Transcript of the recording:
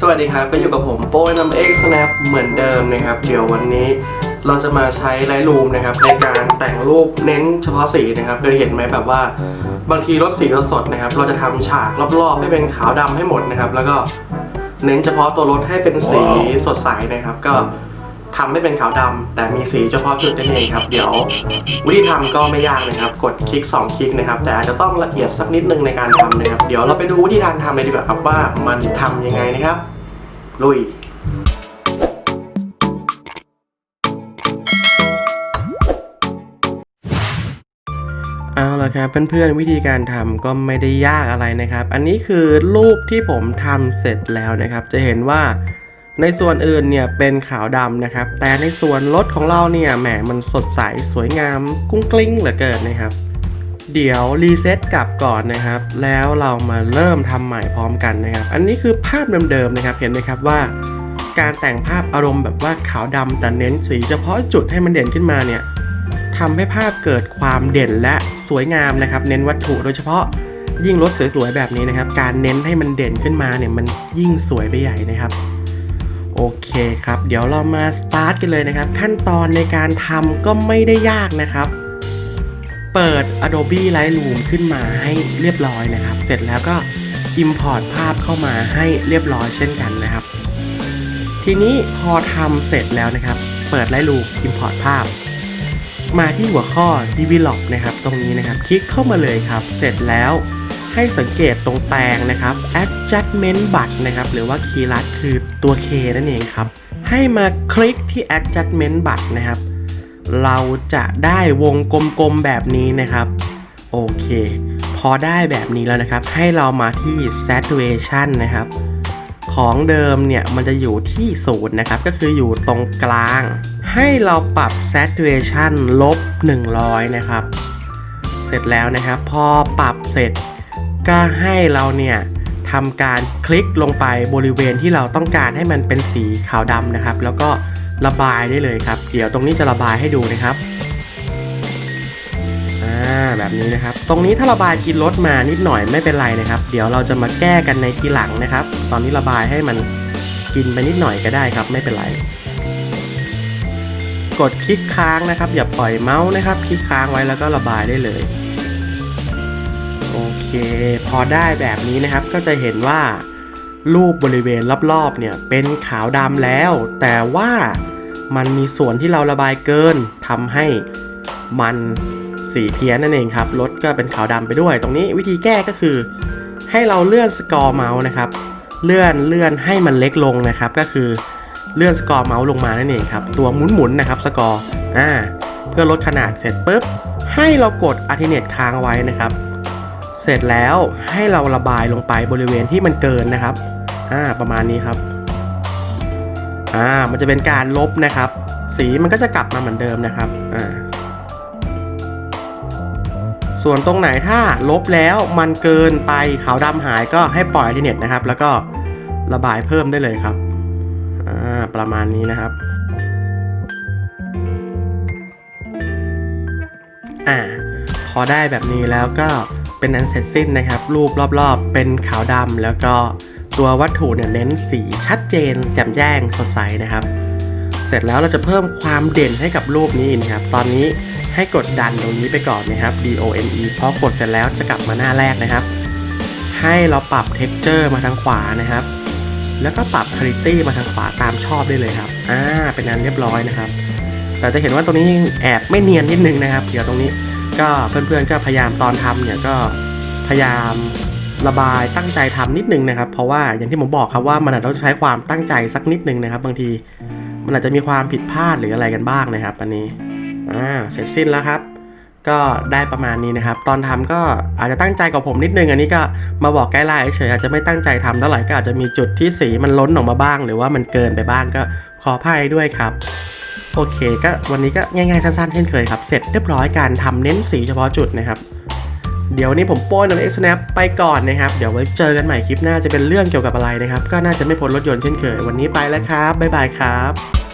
สวัสดีครับ ก็อยู่กับผมโป้ยน้ำเอ็กซ์ snap เหมือนเดิมนะครับ เดี๋ยววันนี้เราจะมาใช้ไลท์รูมนะครับในการแต่งรูปเน้นเฉพาะสีนะครับเคยเห็นไหมแบบว่าบางทีรถสีสดๆนะครับ เราจะทำฉากรอบๆ ให้เป็นขาวดำให้หมดนะครับ แล้วก็เน้นเฉพาะตัวรถให้เป็นสีสดใสนะครับ ก็ ทำให้เป็นขาวดำแต่มีสีเฉพาะจุดนั่นเองครับ เดี๋ยววิธีทำก็ไม่ยากนะครับ กดคลิก 2 คลิกนะครับ แต่อาจจะต้องละเอียดสักนิดนึงในการทำนะครับ เดี๋ยวเราไปดูวิธีการทำเลยดีกว่าครับว่ามันทำยังไงนะครับ ลุยเอาละครับเพื่อนๆวิธีการทำก็ไม่ได้ยากอะไรนะครับ อันนี้คือรูปที่ผมทำเสร็จแล้วนะครับ จะเห็นว่า ในส่วนอื่นเนี่ยเป็นขาวดำนะครับ แต่ในส่วนรถของเราเนี่ยแหมมันสดใสสวยงามกุ้งกลิ้งเหลือเกินนะครับ เดี๋ยวรีเซ็ตกลับก่อนนะครับ แล้วเรามาเริ่มทำใหม่พร้อมกันนะครับ อันนี้คือภาพเดิมๆนะครับ เห็นไหมครับว่า การแต่งภาพอารมณ์แบบว่าขาวดำแต่เน้นสี เฉพาะจุดให้มันเด่นขึ้นมาเนี่ยทำให้ภาพเกิดความเด่นและสวยงามนะครับ เน้นวัตถุโดยเฉพาะยิ่งรถสวยๆแบบนี้นะครับ การเน้นให้มันเด่นขึ้นมาเนี่ยมันยิ่งสวยไปใหญ่นะครับ โอเคครับ เดี๋ยวเรามาสตาร์ทกันเลยนะครับ ขั้นตอนในการทำก็ไม่ได้ยากนะครับ เปิด Adobe Lightroom ขึ้นมาให้เรียบร้อยนะครับ เสร็จแล้วก็ Import ภาพเข้ามาให้เรียบร้อยเช่นกันนะครับ ทีนี้พอทำเสร็จแล้วนะครับ เปิด Lightroom Import ภาพ มาที่หัวข้อ develop นะครับ ตรงนี้นะครับ คลิกเข้ามาเลยครับ เสร็จแล้ว ให้สังเกตตรงแปลงนะครับ adjustment button นะครับหรือว่าคีย์ลัดคือตัว K นั่นเองครับ ให้มาคลิกที่ adjustment button นะครับ เราจะได้วงกลมๆแบบนี้นะครับ โอเค พอได้แบบนี้แล้วนะครับ ให้เรามาที่ saturation นะครับ ของเดิมเนี่ยมันจะอยู่ที่ศูนย์นะครับ ก็คืออยู่ตรงกลาง ให้เราปรับ saturation ลบ 100 นะครับ เสร็จแล้วนะครับ พอปรับเสร็จ ก็ให้เราเนี่ยทำการคลิกลงไปบริเวณที่เราต้องการให้มันเป็นสีขาวดำนะครับ แล้วก็ระบายได้เลยครับ เดี๋ยวตรงนี้จะระบายให้ดูนะครับอ่าแบบนี้นะครับ ตรงนี้ถ้าระบายกินรถมานิดหน่อยไม่เป็นไรนะครับ เดี๋ยวเราจะมาแก้กันในทีหลังนะครับ ตอนนี้ระบายให้มันกินไปนิดหน่อยก็ได้ครับ ไม่เป็นไร กดคลิกค้างนะครับ อย่าปล่อยเมาส์นะครับ คลิกค้างไว้แล้วก็ระบายได้เลย โอเค พอได้แบบนี้นะครับก็จะเห็นว่า รูปบริเวณรอบๆเนี่ยเป็นขาวดำแล้ว แต่ว่ามันมีส่วนที่เราระบายเกินทำให้มันสีเพี้ยนนั่นเองครับรถก็เป็นขาวดำไปด้วย ตรงนี้วิธีแก้ก็คือ ให้เราเลื่อนสกอร์เมาส์นะครับเลื่อนเลื่อนให้มันเล็กลงนะครับ ก็คือเลื่อนสกอร์เมาส์ลงมานั่นเองครับ ตัวหมุนๆนะครับสกอร์อ่าเพื่อลดขนาดเสร็จปุ๊บ ให้เรากดอัลเทเนตค้างไว้นะครับ เสร็จแล้วให้เราระบายลงไปบริเวณที่มันเกินนะครับอ่าประมาณนี้ครับอ่ามันจะเป็นการลบนะครับ สีมันก็จะกลับมาเหมือนเดิมนะครับอ่าส่วนตรงไหนถ้าลบแล้วมันเกินไปขาวดำหายก็ให้ปล่อยทีเน็ตนะครับ แล้วก็ระบายเพิ่มได้เลยครับอ่าประมาณนี้นะครับอ่าพอได้แบบนี้แล้วก็ เป็นอันเสร็จสิ้นนะครับ รูปรอบๆ เป็นขาวดำแล้วก็ตัววัตถุเนี่ยเน้นสีชัดเจน แจ่มแจ้งสดใสนะครับ เสร็จแล้วเราจะเพิ่มความเด่นให้กับรูปนี้นะครับ ตอนนี้ให้กดดันตรงนี้ไปก่อนนะครับ D O N E พอกดเสร็จแล้วจะกลับมาหน้าแรกนะครับ ให้เราปรับ texture มาทางขวานะครับ แล้วก็ปรับ quality มาทางขวาตามชอบได้เลยครับ อ่า เป็นอันเรียบร้อยนะครับ แต่จะเห็นว่าตรงนี้แอบไม่เนียนนิดนึงนะครับ เดี๋ยวตรงนี้ ก็เพื่อนๆก็พยายามตอนทำเนี่ยก็พยายามระบายตั้งใจทำนิดนึงนะครับ เพราะว่าอย่างที่ผมบอกครับว่ามันอาจจะใช้ความตั้งใจสักนิดนึงนะครับ บางทีมันอาจจะมีความผิดพลาดหรืออะไรกันบ้างนะครับ อันนี้อ่าเสร็จสิ้นแล้วครับ ก็ได้ประมาณนี้นะครับ ตอนทำก็อาจจะตั้งใจกับผมนิดนึง อันนี้ก็มาบอกไกด์ไลน์เฉยอาจจะไม่ตั้งใจทำเท่าไหร่ก็อาจจะมีจุดที่สีมันล้นออกมาบ้าง หรือว่ามันเกินไปบ้างก็ขออภัยด้วยครับโอเคก็วันนี้ก็ง่ายๆสั้นๆเช่นเคยครับ เสร็จเรียบร้อยการทำเน้นสีเฉพาะจุดนะครับเดี๋ยวนี้ผมโป้ยนำเอ็กซ์แนปไปก่อนนะครับ เดี๋ยวไว้เจอกันใหม่คลิปหน้าจะเป็นเรื่องเกี่ยวกับอะไรนะครับ ก็น่าจะไม่พ้นรถยนต์เช่นเคย วันนี้ไปแล้วครับ บ๊ายบายครับ